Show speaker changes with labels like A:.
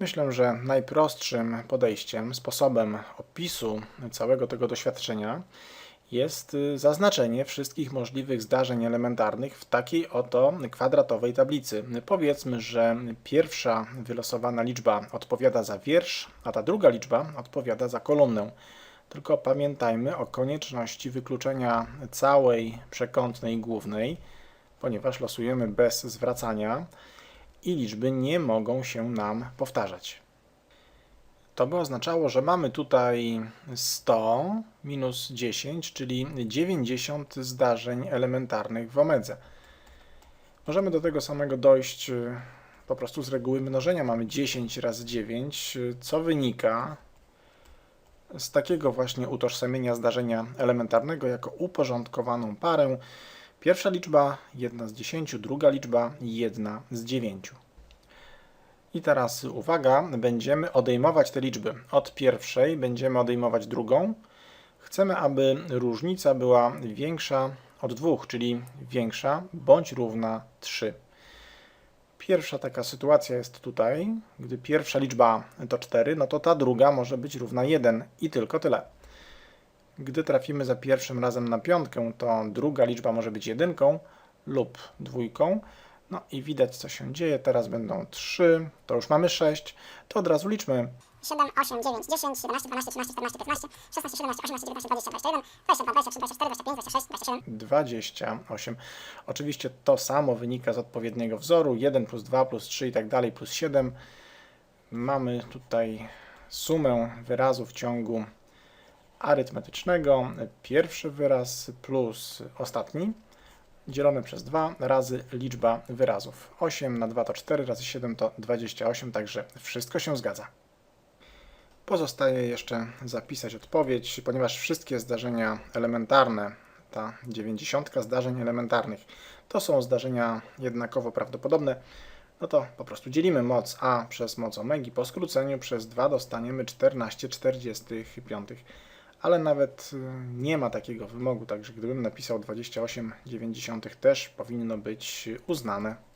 A: Myślę, że najprostszym podejściem, sposobem opisu całego tego doświadczenia jest y, zaznaczenie wszystkich możliwych zdarzeń elementarnych w takiej oto kwadratowej tablicy. Powiedzmy, że pierwsza wylosowana liczba odpowiada za wiersz, a ta druga liczba odpowiada za kolumnę. Tylko pamiętajmy o konieczności wykluczenia całej przekątnej głównej, ponieważ losujemy bez zwracania i liczby nie mogą się nam powtarzać. To by oznaczało, że mamy tutaj 100 minus 10, czyli 90 zdarzeń elementarnych w omedze. Możemy do tego samego dojść y, po prostu z reguły mnożenia. Mamy 10 razy 9, co wynika z takiego właśnie utożsamienia zdarzenia elementarnego jako uporządkowaną parę. Pierwsza liczba 1 z 10, druga liczba 1 z 9. I teraz uwaga, będziemy odejmować te liczby. Od pierwszej będziemy odejmować drugą. Chcemy, aby różnica była większa od dwóch, czyli większa bądź równa 3. Pierwsza taka sytuacja jest tutaj. Gdy pierwsza liczba to 4, no to ta druga może być równa 1 i tylko tyle. Gdy trafimy za pierwszym razem na piątkę, to druga liczba może być jedynką lub dwójką no i widać, co się dzieje. Teraz będą 3, to już mamy 6. To od razu liczmy. 7, 8, 9, 10, 17, 12, 13, 14, 15, 16, 17, 18, 19, 20, 21, 22, 23, 24, 25, 26, 27. 28. Oczywiście to samo wynika z odpowiedniego wzoru. 1 plus 2 plus 3 i tak dalej plus 7. Mamy tutaj sumę wyrazów w ciągu arytmetycznego. Pierwszy wyraz plus ostatni dzielone przez 2 razy liczba wyrazów. 8 na 2 to 4, razy 7 to 28, także wszystko się zgadza. Pozostaje jeszcze zapisać odpowiedź, ponieważ wszystkie zdarzenia elementarne, ta 90 zdarzeń elementarnych, to są zdarzenia jednakowo prawdopodobne, no to po prostu dzielimy moc A przez moc omegi. Po skróceniu przez 2 dostaniemy 14,45 ale nawet y, nie ma takiego wymogu, także gdybym napisał 28,9 też powinno być uznane